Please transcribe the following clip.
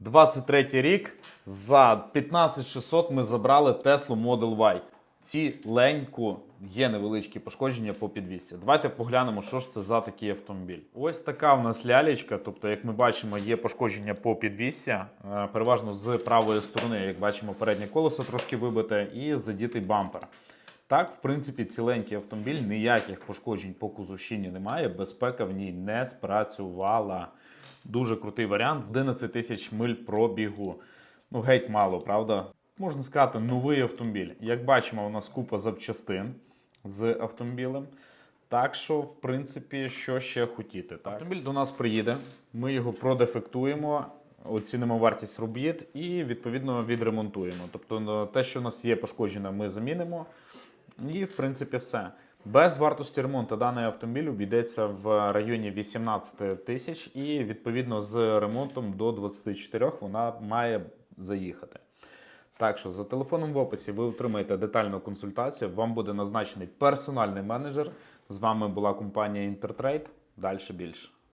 23 рік за 15600 ми забрали Tesla Model Y. Ціленьку є невеличкі пошкодження по підвісці. Давайте поглянемо, що ж це за такий автомобіль. Ось така в нас лялечка. Тобто, як ми бачимо, є пошкодження по підвісці, е, переважно з правої сторони, як бачимо, переднє колесо трошки вибите і задітий бампер. Так, в принципі, ціленький автомобіль, ніяких пошкоджень по кузовщині немає, безпека в ній не спрацювала. Дуже крутий варіант. 11 тисяч миль пробігу. Ну, геть мало, правда? Можна сказати, новий автомобіль. Як бачимо, у нас купа запчастин з автомобілем. Так що, в принципі, що ще хотіти. Так? Автомобіль до нас приїде, ми його продефектуємо, оцінимо вартість робіт і відповідно відремонтуємо. Тобто, те, що у нас є пошкоджене, ми замінимо. І, в принципі, все. Без вартості ремонту даний автомобіль обійдеться в районі 18 тисяч, і відповідно з ремонтом до 24 вона має заїхати. Так що за телефоном в описі ви отримаєте детальну консультацію. Вам буде назначений персональний менеджер. З вами була компанія Інтертрейд. Далі більше.